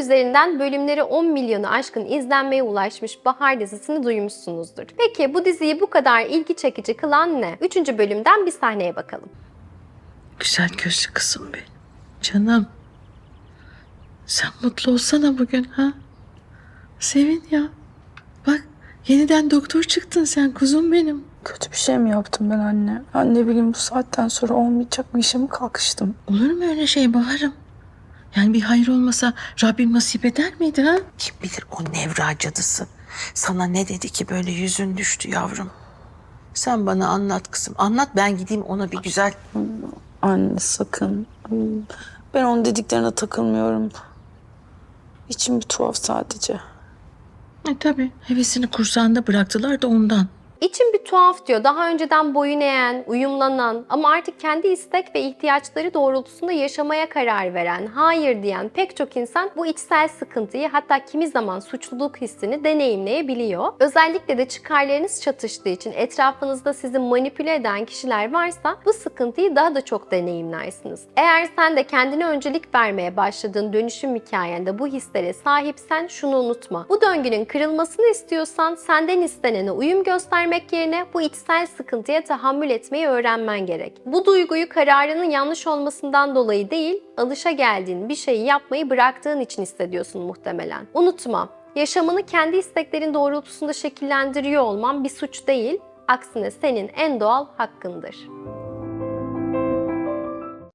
Üzerinden bölümleri 10 milyonu aşkın izlenmeye ulaşmış Bahar dizisini duymuşsunuzdur. Peki bu diziyi bu kadar ilgi çekici kılan ne? 3. bölümden bir sahneye bakalım. Güzel gözlü kızım benim. Canım. Sen mutlu olsana bugün ha? Sevin ya. Bak yeniden doktor çıktın sen kuzum benim. Kötü bir şey mi yaptım ben anne? Ben ne bileyim bu saatten sonra olmayacak bir işe mi kalkıştım? Olur mu öyle şey Bahar'ım? Yani bir hayır olmasa Rabbim nasip eder miydi ha? Kim bilir o Nevra cadısı. Sana ne dedi ki böyle yüzün düştü yavrum. Sen bana anlat kızım. Anlat ben gideyim ona bir güzel... Anne sakın. Ben onun dediklerine takılmıyorum. İçim bir tuhaf sadece. E tabii hevesini kursağında bıraktılar da ondan. İçim bir tuhaf diyor. Daha önceden boyun eğen, uyumlanan ama artık kendi istek ve ihtiyaçları doğrultusunda yaşamaya karar veren, hayır diyen pek çok insan bu içsel sıkıntıyı hatta kimi zaman suçluluk hissini deneyimleyebiliyor. Özellikle de çıkarlarınız çatıştığı için etrafınızda sizi manipüle eden kişiler varsa bu sıkıntıyı daha da çok deneyimlersiniz. Eğer sen de kendine öncelik vermeye başladığın dönüşüm hikayende bu hislere sahipsen şunu unutma. Bu döngünün kırılmasını istiyorsan senden istenene uyum göstermek yerine bu içsel sıkıntıya tahammül etmeyi öğrenmen gerek. Bu duyguyu kararının yanlış olmasından dolayı değil, alışa geldiğin bir şeyi yapmayı bıraktığın için hissediyorsun muhtemelen. Unutma, yaşamını kendi isteklerin doğrultusunda şekillendiriyor olman bir suç değil, aksine senin en doğal hakkındır.